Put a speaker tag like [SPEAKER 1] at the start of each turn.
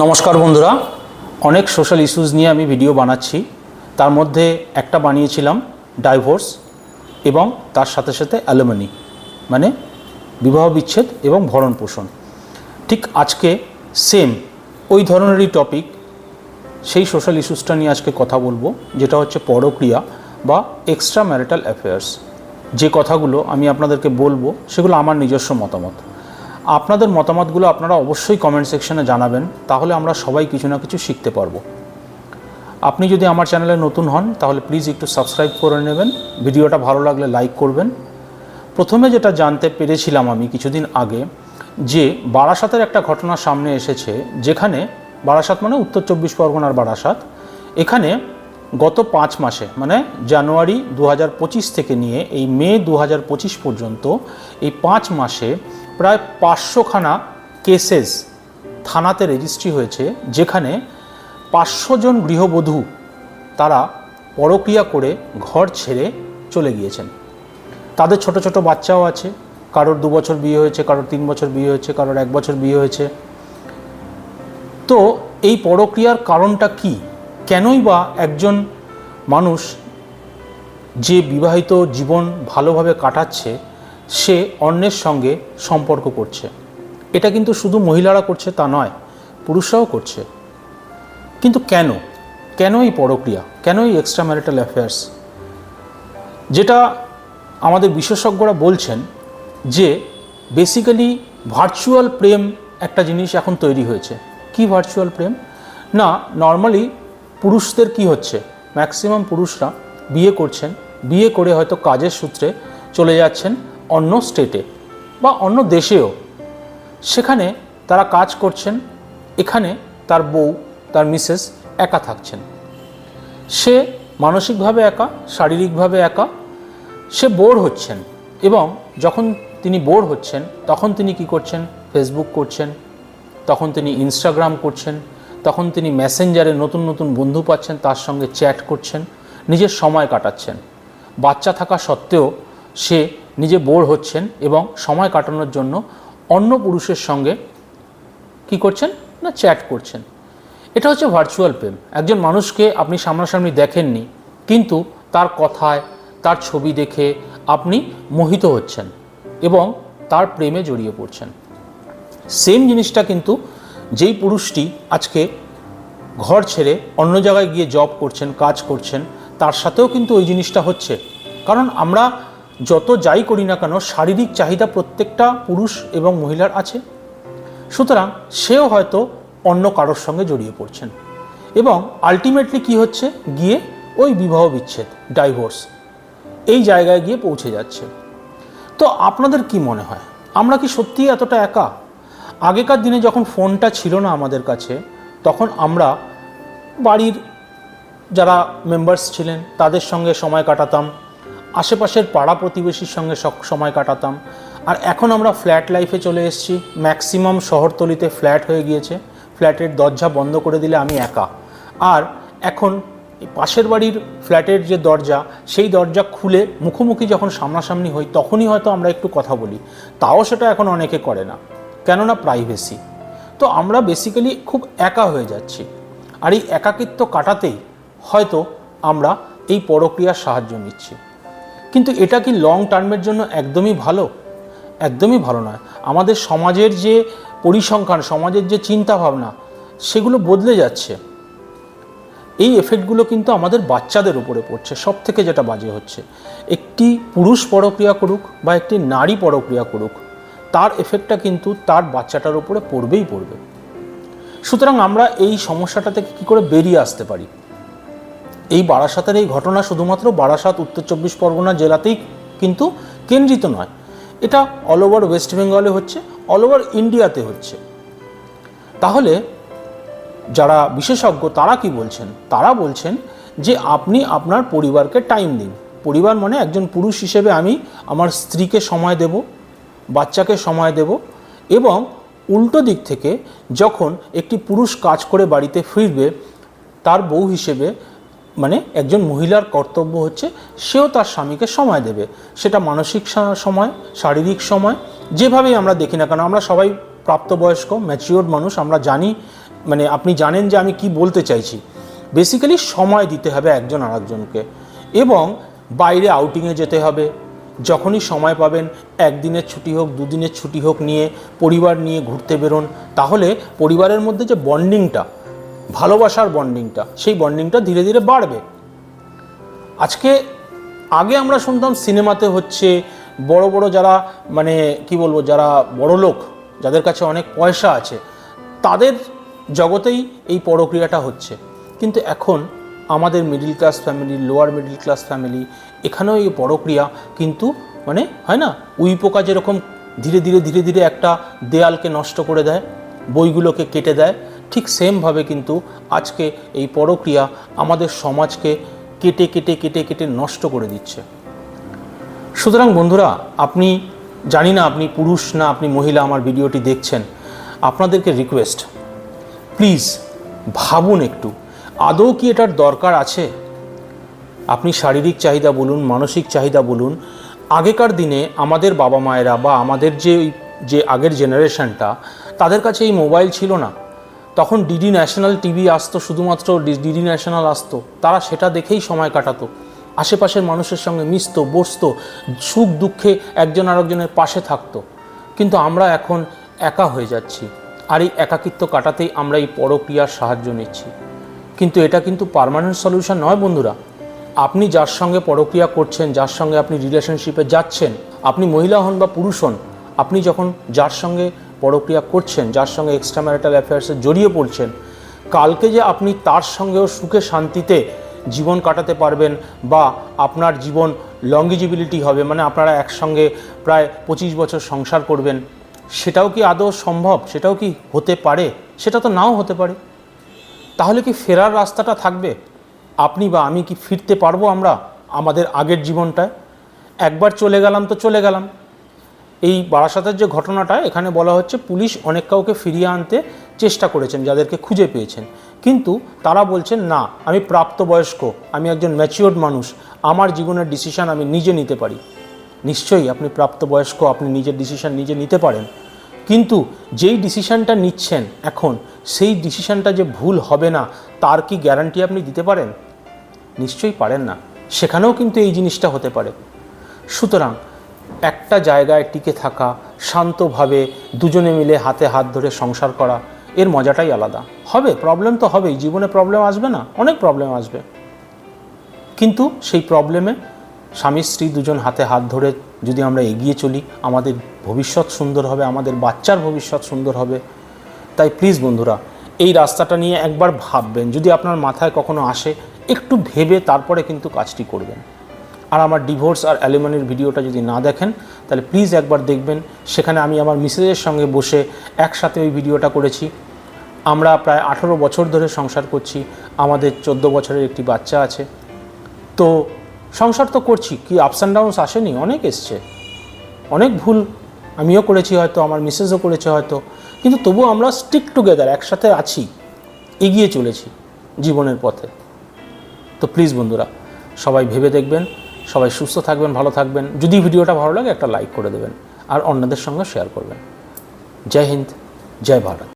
[SPEAKER 1] নমস্কার বন্ধুরা। অনেক সোশ্যাল ইস্যুস নিয়ে আমি ভিডিও বানাচ্ছি। তার মধ্যে একটা বানিয়েছিলাম ডাইভোর্স এবং তার সাথে সাথে অ্যালুমিনি মানে বিবাহ বিচ্ছেদ এবং ভরণ পোষণ। ঠিক আজকে সেম ওই ধরনেরই টপিক সেই সোশ্যাল ইস্যুসটা নিয়ে আজকে কথা বলব, যেটা হচ্ছে পরক্রিয়া বা এক্সট্রা ম্যারিটাল অ্যাফেয়ার্স যে কথাগুলো আমি আপনাদেরকে বলব, সেগুলো আমার নিজস্ব মতামত। আপনাদের মতামতগুলো আপনারা অবশ্যই কমেন্ট সেকশনে জানাবেন, তাহলে আমরা সবাই কিছু না কিছু শিখতে পারব। আপনি যদি আমার চ্যানেলে নতুন হন, তাহলে প্লিজ একটু সাবস্ক্রাইব করে নেবেন, ভিডিওটা ভালো লাগলে লাইক করবেন। প্রথমে যেটা জানতে পেরেছিলাম আমি কিছুদিন আগে, যে বারাসাতের একটা ঘটনা সামনে এসেছে, যেখানে বারাসাত মানে উত্তর চব্বিশ পরগনার বারাসাত, এখানে গত পাঁচ মাসে মানে জানুয়ারি দু হাজার পঁচিশ থেকে নিয়ে এই মে দু হাজার পঁচিশ পর্যন্ত এই পাঁচ মাসে প্রায় পাঁচশোখানা কেসেস থানাতে রেজিস্ট্রি হয়েছে, যেখানে পাঁচশো জন গৃহবধূ তারা পরক্রিয়া করে ঘর ছেড়ে চলে গিয়েছেন। তাদের ছোট ছোট বাচ্চাও আছে, কারোর দু বছর বিয়ে হয়েছে, কারোর তিন বছর বিয়ে হয়েছে, কারোর এক বছর বিয়ে হয়েছে। তো এই পরক্রিয়ার কারণটা কি? কেনই বা একজন মানুষ যে বিবাহিত জীবন ভালোভাবে কাটাচ্ছে সে অন্যের সঙ্গে সম্পর্ক করছে। এটা কিন্তু শুধু মহিলারা করছে তা নয়, পুরুষরাও করছে। কিন্তু কেন? কেন এই পরক্রিয়া? কেন এই এক্সট্রা ম্যারিটাল অ্যাফেয়ার্স যেটা আমাদের বিশেষজ্ঞরা বলছেন যে বেসিক্যালি ভার্চুয়াল প্রেম একটা জিনিস এখন তৈরি হয়েছে। কি ভার্চুয়াল প্রেম? না নর্মালি পুরুষদের কি হচ্ছে? ম্যাক্সিমাম পুরুষরা বিয়ে করছেন। বিয়ে করে হয়তো কাজের সূত্রে চলে যাচ্ছেন। অন্য স্টেটে বা অন্য দেশেও। সেখানে তারা কাজ করছেন, এখানে তার বউ, তার মিসেস একা থাকছেন। সে মানসিকভাবে একা, শারীরিকভাবে একা, সে বোর হচ্ছেন এবং যখন তিনি বোর হচ্ছেন, তখন তিনি কি করছেন? ফেসবুক করছেন, তখন তিনি ইনস্টাগ্রাম করছেন, তখন তিনি মেসেঞ্জারে নতুন নতুন বন্ধু পাচ্ছেন, তার সঙ্গে চ্যাট করছেন, নিজের সময় কাটাচ্ছেন। বাচ্চা থাকা সত্ত্বেও সে নিজে বোর হচ্ছেন এবং সময় কাটানোর জন্য অন্য পুরুষের সঙ্গে কি করছেন? না, চ্যাট করছেন। এটা হচ্ছে ভার্চুয়াল প্রেম। একজন মানুষকে আপনি সামনাসামনি দেখেননি, কিন্তু তার কথায়, তার ছবি দেখে আপনি মোহিত হচ্ছেন এবং তার প্রেমে জড়িয়ে পড়ছেন। সেম জিনিসটা কিন্তু যেই পুরুষটি আজকে ঘর ছেড়ে অন্য জায়গায় গিয়ে জব করছেন, কাজ করছেন, তার সাথেও কিন্তু ওই জিনিসটা হচ্ছে। কারণ আমরা যত যাই করি না কেন, শারীরিক চাহিদা প্রত্যেকটা পুরুষ এবং মহিলার আছে। সুতরাং সেও হয়তো অন্য কারোর সঙ্গে জড়িয়ে পড়ছেন। এবং আলটিমেটলি কি হচ্ছে? গিয়ে ওই বিবাহ বিচ্ছেদ ডাইভোর্স এই জায়গায় গিয়ে পৌঁছে যাচ্ছে। তো আপনাদের কি মনে হয়? আমরা কি সত্যিই এতটা একা? আগেকার দিনে যখন ফোনটা ছিল না আমাদের কাছে, তখন আমরা বাড়ির যারা মেম্বার্স ছিলেন, তাদের সঙ্গে সময় কাটাতাম আশেপাশের পাড়া প্রতিবেশীর সঙ্গে সময় কাটাতাম। আর এখন আমরা ফ্ল্যাট লাইফে চলে এসেছি। ম্যাক্সিমাম শহরতলিতে ফ্ল্যাট হয়ে গিয়েছে। ফ্ল্যাটের দরজা বন্ধ করে দিলে আমি একা। আর এখন পাশের বাড়ির ফ্ল্যাটের যে দরজা, সেই দরজা খুলে মুখোমুখি যখন সামনাসামনি হই, তখনই হয়তো আমরা একটু কথা বলি। তাও সেটা এখন অনেকে করে না, কেননা প্রাইভেসি। তো আমরা বেসিক্যালি খুব একা হয়ে যাচ্ছি। আর এই একাকিত্ব কাটাতেই হয়তো আমরা এই পরক্রিয়ার সাহায্য নিচ্ছি। কিন্তু এটা কি লং টার্মের জন্য একদমই ভালো? একদমই ভালো নয়। আমাদের সমাজের যে পরিসংখ্যান, সমাজের যে চিন্তা ভাবনা সেগুলো বদলে যাচ্ছে। এই এফেক্টগুলো কিন্তু আমাদের বাচ্চাদের উপরে পড়ছে। সব থেকে যেটা বাজে হচ্ছে, একটি পুরুষ পরক্রিয়া করুক বা একটি নারী পরক্রিয়া করুক, তার এফেক্টটা কিন্তু তার বাচ্চাটার উপরে পড়বেই পড়বে। সুতরাং আমরা এই সমস্যাটা থেকে কী করে বেরিয়ে আসতে পারি? এই বারাসাতের এই ঘটনা শুধুমাত্র বারাসাত, উত্তর চব্বিশ পরগনা জেলাতেই কিন্তু কেন্দ্রিত নয়। এটা অল ওভার ওয়েস্ট বেঙ্গলে হচ্ছে অল ওভার ইন্ডিয়াতে হচ্ছে। তাহলে যারা বিশেষজ্ঞ, তারা কি বলছেন? তারা বলছেন যে আপনি আপনার পরিবারকে টাইম দিন। পরিবার মানে একজন পুরুষ হিসেবে আমি আমার স্ত্রীকে সময় দেব, বাচ্চাকে সময় দেব এবং উল্টো দিক থেকে যখন একটি পুরুষ কাজ করে বাড়িতে ফিরবে, তার বউ হিসেবে মানে একজন মহিলার কর্তব্য হচ্ছে সেও তার স্বামীকে সময় দেবে। সেটা মানসিক সময়, শারীরিক সময়, যেভাবেই আমরা দেখি না কেন, আমরা সবাই প্রাপ্তবয়স্ক ম্যাচিওর মানুষ, আমরা জানি মানে আপনি জানেন যে আমি কি বলতে চাইছি। বেসিক্যালি সময় দিতে হবে একজন আরেকজনকে এবং বাইরে আউটিংয়ে যেতে হবে। যখনই সময় পাবেন, একদিনের ছুটি হোক, দুদিনের ছুটি হোক নিয়ে পরিবার নিয়ে ঘুরতে বেরোন। তাহলে পরিবারের মধ্যে যে বন্ডিংটা ভালোবাসার বন্ডিংটা, সেই বন্ডিংটা ধীরে ধীরে বাড়বে। আজকে আগে আমরা শুনতাম সিনেমাতে হচ্ছে বড় বড় যারা মানে কি বলব, যারা বড় লোক, যাদের কাছে অনেক পয়সা আছে, তাদের জগতেই এই পরক্রিয়াটা হচ্ছে। কিন্তু এখন আমাদের middle class family lower middle class family এখানেও এই পরক্রিয়া কিন্তু মানে হয় না, উই পোকা যেরকম ধীরে ধীরে ধীরে ধীরে একটা দেয়ালকে নষ্ট করে দেয়, বইগুলোকে কেটে দেয় ঠিক সেমভাবে কিন্তু আজকে এই পরক্রিয়া আমাদের সমাজকে কেটে কেটে কেটে কেটে নষ্ট করে দিচ্ছে। সুতরাং বন্ধুরা, আপনি জানি না আপনি পুরুষ না আপনি মহিলা আমার ভিডিওটি দেখছেন, আপনাদেরকে রিকোয়েস্ট প্লিজ ভাবুন একটু, আদৌ কি এটার দরকার আছে? আপনি শারীরিক চাহিদা বলুন, মানসিক চাহিদা বলুন, আগেকার দিনে আমাদের বাবা মায়েরা বা আমাদের যে যে আগের জেনারেশনটা তাদের কাছে এই মোবাইল ছিল না। তখন ডিডি ন্যাশনাল টিভি আসতো, শুধুমাত্র ডিডি ন্যাশনাল আসতো। তারা সেটা দেখেই সময় কাটাতো। আশেপাশের মানুষের সঙ্গে মিশতো, বসতো, সুখ দুঃখে একজন আরেকজনের পাশে থাকতো। কিন্তু আমরা এখন একা হয়ে যাচ্ছি। আর এই একাকিত্ব কাটাতেই আমরা এই পরক্রিয়ার সাহায্য নিচ্ছি। কিন্তু এটা কিন্তু পার্মানেন্ট সলিউশন নয় বন্ধুরা। আপনি যার সঙ্গে পরক্রিয়া করছেন, যার সঙ্গে আপনি রিলেশনশিপে যাচ্ছেন, আপনি মহিলা হন বা পুরুষ হন, আপনি যখন যার সঙ্গে পরক্রিয়া করছেন, যার সঙ্গে এক্সট্রা ম্যারিটাল অ্যাফেয়ার্সে জড়িয়ে পড়ছেন, কালকে যে আপনি তার সঙ্গেও সুখে শান্তিতে জীবন কাটাতে পারবেন বা আপনার জীবন লঙ্গিজিবিলিটি হবে মানে আপনারা একসঙ্গে প্রায় পঁচিশ বছর সংসার করবেন, সেটাও কি আদৌ সম্ভব? সেটাও কি হতে পারে? সেটা তো নাও হতে পারে। তাহলে কি ফেরার রাস্তাটা থাকবে? আপনি বা আমি কি ফিরতে পারব আমরা আমাদের আগের জীবনটায়? একবার চলে গেলাম তো চলে গেলাম। এই বারাসাতের যে ঘটনাটা, এখানে বলা হচ্ছে পুলিশ অনেক কাউকে ফিরিয়ে আনতে চেষ্টা করেছেন, যাদেরকে খুঁজে পেয়েছেন। কিন্তু তারা বলছেন, না, আমি প্রাপ্তবয়স্ক, আমি একজন ম্যাচিওর্ড মানুষ, আমার জীবনের ডিসিশন আমি নিজে নিতে পারি। নিশ্চয়ই আপনি প্রাপ্তবয়স্ক, আপনি নিজের ডিসিশান নিজে নিতে পারেন। কিন্তু যেই ডিসিশনটা নিচ্ছেন এখন, সেই ডিসিশনটা যে ভুল হবে না, তার কি গ্যারান্টি আপনি দিতে পারেন? নিশ্চয়ই পারেন না। সেখানেও কিন্তু এই জিনিসটা হতে পারে। সুতরাং একটা জায়গায় টিকে থাকা, শান্তভাবে দুজনে মিলে হাতে হাত ধরে সংসার করা, এর মজাটাই আলাদা। হবে প্রবলেম তো হবেই, জীবনে প্রবলেম আসবে না, অনেক প্রবলেম আসবে। কিন্তু সেই প্রবলেমে স্বামী স্ত্রী দুজন হাতে হাত ধরে যদি আমরা এগিয়ে চলি, আমাদের ভবিষ্যৎ সুন্দর হবে, আমাদের বাচ্চার ভবিষ্যৎ সুন্দর হবে। তাই প্লিজ বন্ধুরা, এই রাস্তাটা নিয়ে একবার ভাববেন, যদি আপনার মাথায় কখনো আসে, একটু ভেবে তারপরে কিন্তু কাজটি করবেন। আর আমার ডিভোর্স আর অ্যালিমনির ভিডিওটা যদি না দেখেন, তাহলে প্লিজ একবার দেখবেন। সেখানে আমি আমার মিসেজের সঙ্গে বসে একসাথে ওই ভিডিওটা করেছি। আমরা প্রায় আঠেরো বছর ধরে সংসার করছি। আমাদের চোদ্দ বছরের একটি বাচ্চা আছে। তো সংসার তো করছি, কি আপস অ্যান্ড ডাউনস আসেনি? অনেক এসছে। অনেক ভুল আমিও করেছি হয়তো, আমার মিসেসও করেছে হয়তো। কিন্তু তবুও আমরা স্টিক টুগেদার একসাথে আছি, এগিয়ে চলেছি জীবনের পথে। তো প্লিজ বন্ধুরা, সবাই ভেবে দেখবেন সবাই সুস্থ থাকবেন, ভালো থাকবেন। যদি ভিডিওটা ভালো লাগে একটা লাইক করে দেবেন আর অন্যদের সঙ্গে শেয়ার করবেন। জয় হিন্দ, জয় ভারত।